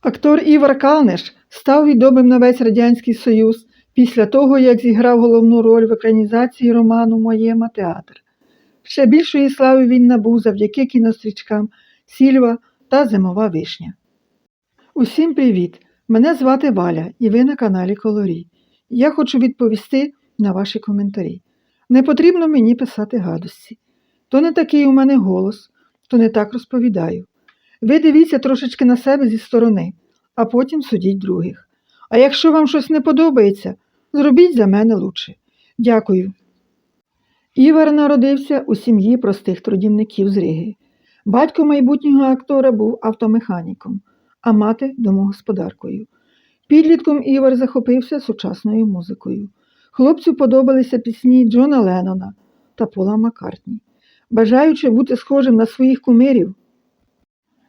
Актор Івар Калнеш став відомим на весь Радянський Союз після того, як зіграв головну роль в екранізації роману Моєма театр. Ще більшої слави він набув завдяки кінострічкам Сільва та Зимова вишня. Усім привіт! Мене звати Валя і ви на каналі Колорій. Я хочу відповісти на ваші коментарі. Не потрібно мені писати гадості. То не такий у мене голос, то не так розповідаю. Ви дивіться трошечки на себе зі сторони, а потім судіть других. А якщо вам щось не подобається, зробіть за мене лучше. Дякую. Івар народився у сім'ї простих трудівників з Риги. Батько майбутнього актора був автомеханіком, а мати домогосподаркою. Підлітком Івар захопився сучасною музикою. Хлопцю подобалися пісні Джона Леннона та Пола Маккартні. Бажаючи бути схожим на своїх кумирів,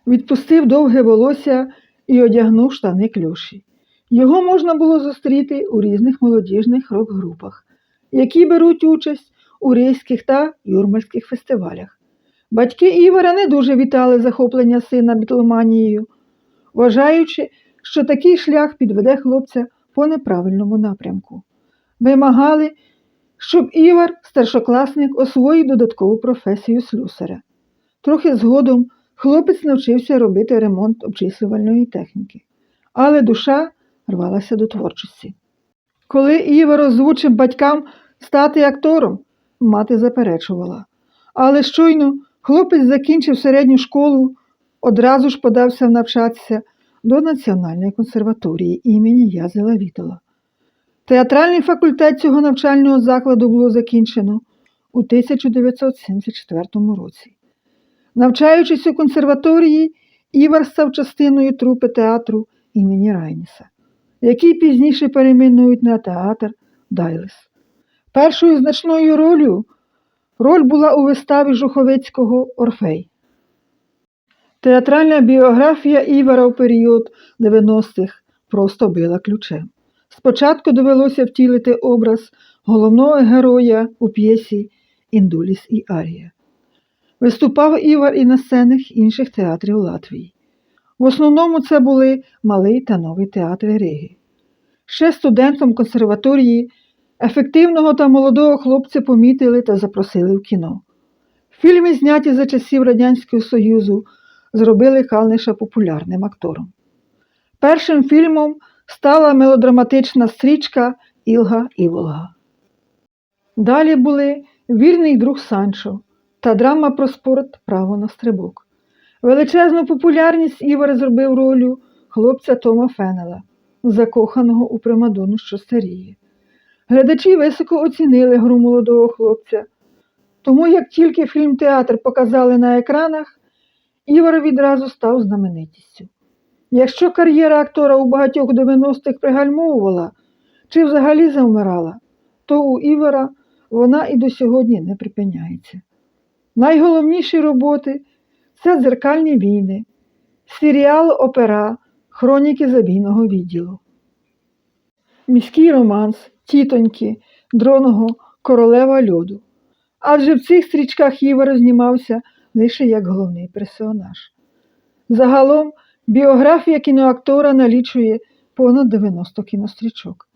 відпустив довге волосся і одягнув штани кльоші. Його можна було зустріти у різних молодіжних рок-групах, які беруть участь у рейських та юрмальських фестивалях. Батьки Івара не дуже вітали захоплення сина бітломанією, вважаючи, що такий шлях підведе хлопця по неправильному напрямку. Вимагали, щоб Івар, старшокласник, освоїв додаткову професію слюсаря. Трохи згодом хлопець навчився робити ремонт обчислювальної техніки, але душа рвалася до творчості. Коли Івар озвучив батькам стати актором, мати заперечувала. Але щойно хлопець закінчив середню школу, одразу ж подався навчатися до Національної консерваторії імені Язела Вітола. Театральний факультет цього навчального закладу було закінчено у 1974 році. Навчаючись у консерваторії, Івар став частиною трупи театру імені Райніса, який пізніше перейменують на театр Дайлес. Першою значною ролью роль була у виставі Жуховицького Орфей. Театральна біографія Івара у період 90-х просто била ключем. Спочатку довелося втілити образ головного героя у п'єсі Індуліс і Арія. Виступав Івар і на сценах інших театрів Латвії. В основному це були малий та новий театри Риги. Ще студентом консерваторії ефективного та молодого хлопця помітили та запросили в кіно. Фільми, зняті за часів Радянського Союзу, зробили Калниша популярним актором. Першим фільмом стала мелодраматична стрічка Ілга і Волга. Далі були Вірний друг Санчо та драма про спорт Право на стрибок. Величезну популярність Івар зробив ролю хлопця Тома Фенела, закоханого у примадону, що старіє. Глядачі високо оцінили гру молодого хлопця, тому як тільки фільм театр показали на екранах, Івар відразу став знаменитістю. Якщо кар'єра актора у багатьох 90-х пригальмовувала чи взагалі завмирала, то у Івара вона і до сьогодні не припиняється. Найголовніші роботи це дзеркальні війни, серіал Опера, Хроніки забійного відділу, міський романс, тітоньки, дроного королева льоду. Адже в цих стрічках Івар знімався лише як головний персонаж. Загалом біографія кіноактора налічує понад 90 кінострічок.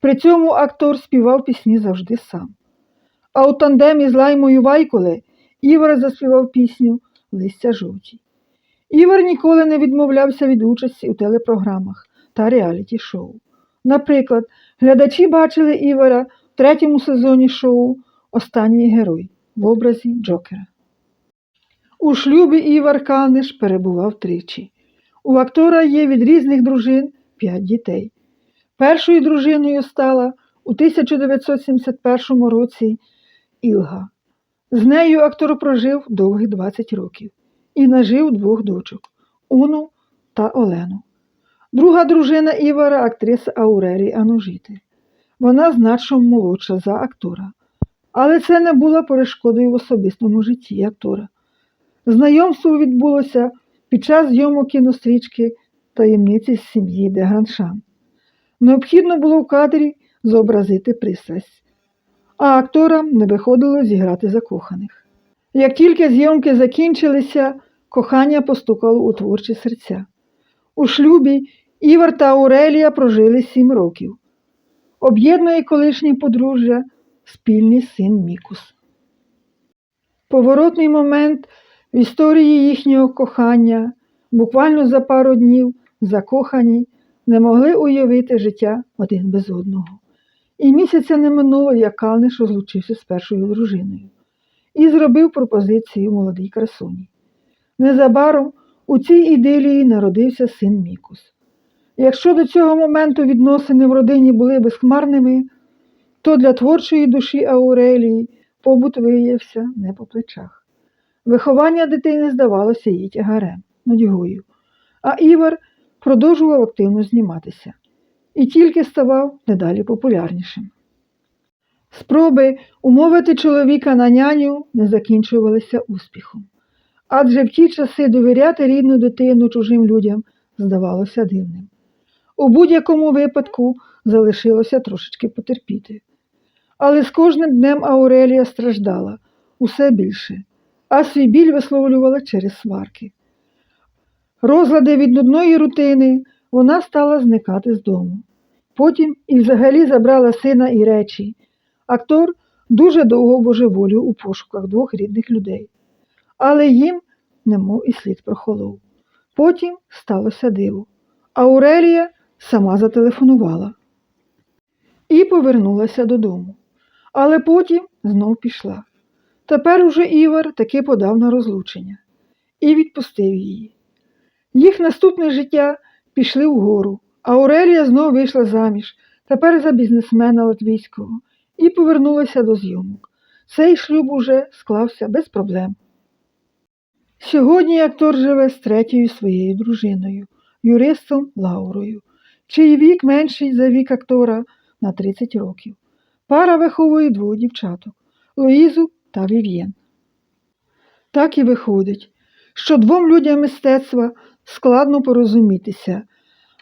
При цьому актор співав пісні завжди сам. А у тандемі з Лаймою Вайколе Івар заспівав пісню Листя жовті. Івар ніколи не відмовлявся від участі у телепрограмах та реаліті-шоу. Наприклад, глядачі бачили Івара в третьому сезоні шоу Останній герой в образі Джокера. У шлюбі Івар Калниш перебував тричі. У актора є від різних дружин п'ять дітей. Першою дружиною стала у 1971 році Ілга. З нею актор прожив довгих 20 років і нажив двох дочок Уну та Олену. Друга дружина Івара актриса Аурелі Анужити. Вона значно молодша за актора. Але це не було перешкодою в особистому житті актора. Знайомство відбулося під час зйомок кінострічки таємниці з сім'ї де Граншан. Необхідно було в кадрі зобразити пристрасть, а акторам не виходило зіграти закоханих. Як тільки зйомки закінчилися, кохання постукало у творчі серця. У шлюбі Івар та Аурелія прожили сім років. Об'єднує колишнє подружжя спільний син Мікус. Поворотний момент в історії їхнього кохання, буквально за пару днів закохані, не могли уявити життя один без одного. І місяця не минуло, як Калниш розлучився з першою дружиною і зробив пропозицію молодій красуні. Незабаром у цій ідилії народився син Мікус. Якщо до цього моменту відносини в родині були безхмарними, то для творчої душі Аурелії побут виявився не по плечах. Виховання дитини здавалося їй тягарем, нудьгою, а Івар продовжував активно зніматися і тільки ставав дедалі популярнішим. Спроби умовити чоловіка на няню не закінчувалися успіхом, адже в ті часи довіряти рідну дитину чужим людям здавалося дивним. У будь-якому випадку залишилося трошечки потерпіти. Але з кожним днем Аурелія страждала усе більше, а свій біль висловлювала через сварки. Розлади від нудної рутини вона стала зникати з дому. Потім і взагалі забрала сина і речі. Актор дуже довго божеволів у пошуках двох рідних людей, але їм немов і слід прохолов. Потім сталося диво. Аурелія сама зателефонувала і повернулася додому. Але потім знов пішла. Тепер уже Івар таки подав на розлучення і відпустив її. Їх наступне життя пішли вгору, а Аурелія знов вийшла заміж, тепер за бізнесмена латвійського, і повернулася до зйомок. Цей шлюб уже склався без проблем. Сьогодні актор живе з третьою своєю дружиною, юристом Лаурою, чий вік менший за вік актора на 30 років. Пара виховує двох дівчаток Луїзу та Вів'єн. Так і виходить, що двом людям мистецтва складно порозумітися,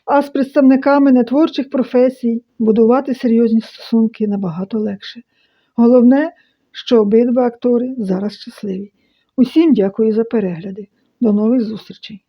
а з представниками нетворчих професій будувати серйозні стосунки набагато легше. Головне, що обидва актори зараз щасливі. Усім дякую за перегляди. До нових зустрічей!